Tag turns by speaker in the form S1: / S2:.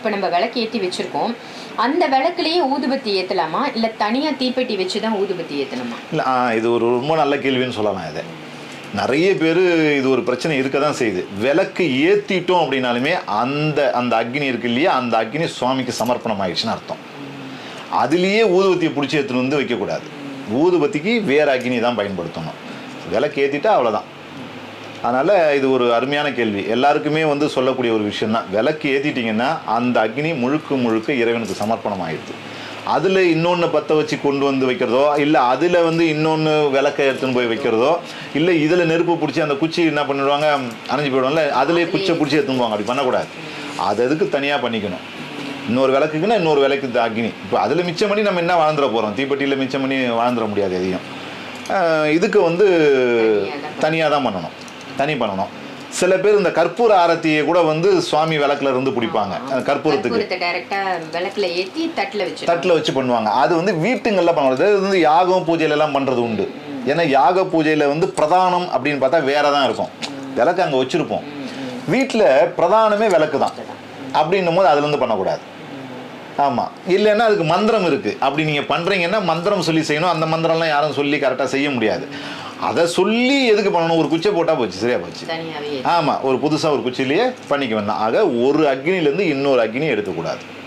S1: இப்போ நம்ம விளக்கு ஏற்றி வச்சிருக்கோம். அந்த விளக்குலேயே ஊதுபத்தி ஏற்றலாமா இல்லை தனியாக தீப்பெட்டி வச்சு தான் ஊதுபத்தி ஏற்றணுமா
S2: இல்லை இது ஒரு ரொம்ப நல்ல கேள்வின்னு சொல்லலாம் இதை. நிறைய பேர் இது ஒரு பிரச்சனை இருக்க தான் செய்யுது. விளக்கு ஏற்றிட்டோம் அப்படின்னாலுமே அந்த அந்த அக்னி இருக்கு இல்லையா? அந்த அக்னி சுவாமிக்கு சமர்ப்பணம் ஆயிடுச்சுன்னு அர்த்தம். அதுலேயே ஊதுபத்தியை பிடிச்சி எடுத்துன்னு வந்து வைக்கக்கூடாது. ஊதுபத்திக்கு வேறு அக்னி தான் பயன்படுத்தணும். விளக்கு ஏற்றிட்டா அவ்வளோதான் அதனால் இது ஒரு அருமையான கேள்வி. எல்லாருக்குமே வந்து சொல்லக்கூடிய ஒரு விஷயம் தான் விளக்கு ஏற்றிட்டிங்கன்னா அந்த அக்னி முழுக்க முழுக்க இறைவனுக்கு சமர்ப்பணம் ஆயிடுது அதில் இன்னொன்று பற்ற வச்சு கொண்டு வந்து வைக்கிறதோ இல்லை அதில் வந்து இன்னொன்று விளக்கை எடுத்துன்னு போய் வைக்கிறதோ இல்லை இதில் நெருப்பு பிடிச்சி அந்த குச்சி என்ன பண்ணிடுவாங்க அணைஞ்சு போயிடுவாங்கல்ல அதிலே குச்சை பிடிச்சி எடுத்துன்னு போவாங்க அப்படி பண்ணக்கூடாது. அது அதுக்கு தனியாக பண்ணிக்கணும்? இன்னொரு விளக்குக்குன்னா இன்னொரு விளக்கு இந்த அக்னி. இப்போ அதில் மிச்சம் பண்ணி நம்ம என்ன வாழ்ந்துட போகிறோம் தீப்பெட்டியில் மிச்சம் பண்ணி வாழ்ந்துட முடியாது எதையும். இதுக்கு வந்து தனியாக தான் பண்ணணும். தனி பண்ணணும் சில பேர் இந்த கற்பூர ஆரத்தியை கூட வந்து சுவாமி விளக்குல இருந்து பிடிப்பாங்க. கற்பூரத்துக்கு.
S1: தட்டில் வச்சு
S2: பண்ணுவாங்க. அது வந்து வீட்டுங்களில் பண்ணுவாங்க இது வந்து யாகம் பூஜையில எல்லாம் பண்ணுறது உண்டு. ஏன்னா யாக பூஜையில் வந்து பிரதானம் அப்படின்னு பார்த்தா வேற தான் இருக்கும் விளக்கு அங்கே வச்சுருப்போம். வீட்டில் பிரதானமே விளக்கு தான் அப்படின்னும் போது அதுலேருந்து பண்ணக்கூடாது. ஆமாம் இல்லைன்னா அதுக்கு மந்திரம் இருக்குது அப்படி நீங்கள் பண்ணுறீங்கன்னா மந்திரம் சொல்லி செய்யணும். அந்த மந்திரம்லாம் யாரும் சொல்லி கரெக்டாக செய்ய முடியாது. அதை சொல்லி எதுக்கு பண்ணணும்? ஒரு குச்சை போட்டால் போச்சு சரியா போச்சு. ஆமாம் ஒரு புதுசாக ஒரு குச்சிலேயே பண்ணிக்க வேண்டாம். ஆக ஒரு அக்னிலேருந்து இன்னொரு அக்னி எடுக்கக்கூடாது.